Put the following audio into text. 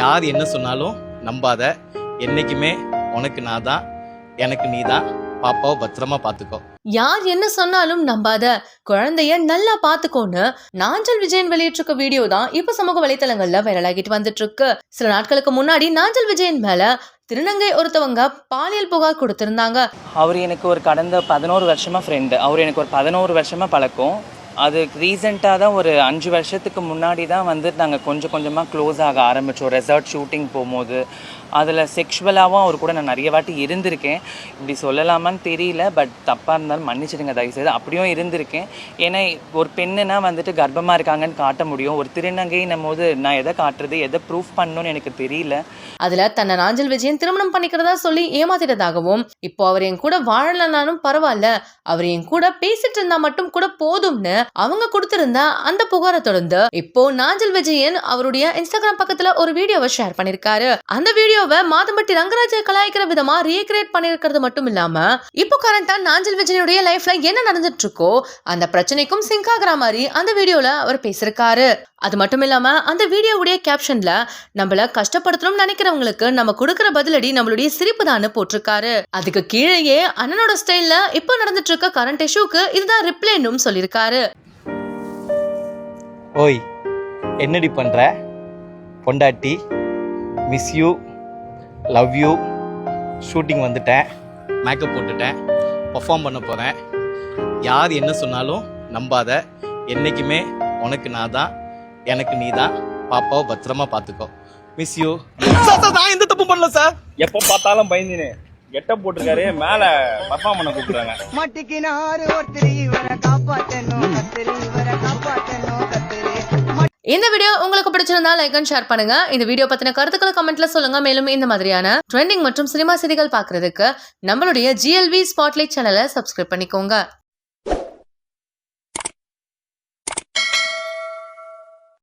யார் என்ன சொன்னாலும் நம்பாத. என்னைக்குமே உனக்கு நான் தான் எனக்கு நீ தான் பாப்பாவை பத்திரமா பார்த்துக்கோ யார் என்ன சொன்னாலும் நம்பாத. குழந்தைய நல்லா பாத்துக்கோன்னு நாஞ்சல் விஜயன் வெளியிட்டிருக்க வீடியோ தான் இப்ப சமூக வலைத்தளங்கள்ல வைரலாகிட்டு வந்துட்டு இருக்கு சில நாட்களுக்கு முன்னாடி நாஞ்சல் விஜயன் மேல திருநங்கை ஒருத்தவங்க பாலியல் புகார் கொடுத்திருந்தாங்க. அவர் எனக்கு ஒரு கடந்த பதினோரு வருஷமாக ஃப்ரெண்டு அவர் எனக்கு ஒரு பதினோரு வருஷமாக பழக்கம். அது ரீசெண்டாக தான் ஒரு அஞ்சு வருஷத்துக்கு முன்னாடி தான் வந்து நாங்கள் கொஞ்சம் கொஞ்சமாக க்ளோஸ் ஆக ஆரம்பித்தோம் ரெசார்ட் ஷூட்டிங் போகும்போது அதில் செக்ஷுவலாகவும் அவர் கூட நான் நிறைய வாட்டி இருந்திருக்கேன். இப்படி சொல்லலாமான்னு தெரியல பட் தப்பாக இருந்தாலும் மன்னிச்சிடுங்க தயவுசெய்து. அப்படியும் இருந்திருக்கேன். ஏன்னா ஒரு பெண்ணுனா வந்துட்டு கர்ப்பமாக இருக்காங்கன்னு காட்ட முடியும். ஒரு திருநங்கைன்னும் போது நான் எதை காட்டுறது எதை ப்ரூஃப் பண்ணணும்னு எனக்கு தெரியல. அதில் தன்னை நாஞ்சல் விஜயன் திருமணம் பண்ணிக்கிறதா சொல்லி ஏமாத்திட்டதாகவும் இப்போ அவர் என் கூட வாழலனாலும் பரவாயில்ல. அவர் என் கூட பேசிட்டு இருந்தால் மட்டும் கூட போதும்னு அவங்க கொடுத்திருந்த அந்த புகாரை தொடர்ந்து இப்போ நாஞ்சல் விஜயன் அவருடைய இன்ஸ்டாகிராம் பக்கத்துல ஒரு வீடியோவை ஷேர் பண்ணிருக்காரு. அந்த வீடியோவை மாதம்பட்டி ரங்கராஜை கலாய்க்கிற விதமா ரீக்ரியேட் பண்ணிருக்கிறது மட்டும் இல்லாம இப்போ கரண்டா நாஞ்சல் விஜயனுடைய லைஃப்ல என்ன நடந்துட்டு இருக்கோ அந்த பிரச்சனைக்கும் சிங்க் ஆகுற மாதிரி அந்த வீடியோல அவர் பேசியிருக்காரு அது மட்டும் இல்லாமல் அந்த வீடியோவுடைய கேப்ஷனில் நம்மள கஷ்டப்படுத்தணும்னு நினைக்கிறவங்களுக்கு நம்ம கொடுக்குற பதிலடி நம்மளுடைய சிரிப்பு தான் போட்டிருக்காரு. அதுக்கு கீழேயே அண்ணனோட ஸ்டைலில் இப்போ நடந்துட்டு இருக்க கரண்ட் இஷ்யூக்கு இதுதான் ரிப்ளைனும் சொல்லியிருக்காரு ஓய் என்னடி பண்ணுற பொண்டாட்டி miss you love you shooting வந்துட்டேன். மேக்கப் போட்டுட்டேன். பர்ஃபார்ம் பண்ண போகிறேன் யார் என்ன சொன்னாலும் நம்பாத. என்றைக்குமே உனக்கு நான் தான் எனக்கு நீ தான் பாப்பாவை பத்திரமா பார்த்துக்கோ மிஸ் யூ நான் எந்த தப்பு பண்ணல சார் எப்போ பார்த்தாலும் பயந்துனே. கெட்டப் போட்டிருக்காரு மேல பர்ஃபார்ம் பண்ண கூப்பிடுறாங்க மட்டிக்கினாரு ஒருத்தர் இவரை காப்பாத்தணும் கத்திரி இவரை காப்பாத்தணும் கத்திரி இந்த வீடியோ உங்களுக்கு பிடிச்சிருந்தா லைக் அண்ட் ஷேர் பண்ணுங்க. இந்த வீடியோ பத்தின கருத்துக்களை கமெண்ட்ல சொல்லுங்க. மேலும் இந்த மாதிரியான ட்ரெண்டிங் மற்றும் சினிமா செய்திகள் பார்க்கிறதுக்கு நம்மளுடைய ஜிஎல்வி ஸ்பாட்லைட் சேனலை சப்ஸ்கிரைப் பண்ணிக்கோங்க.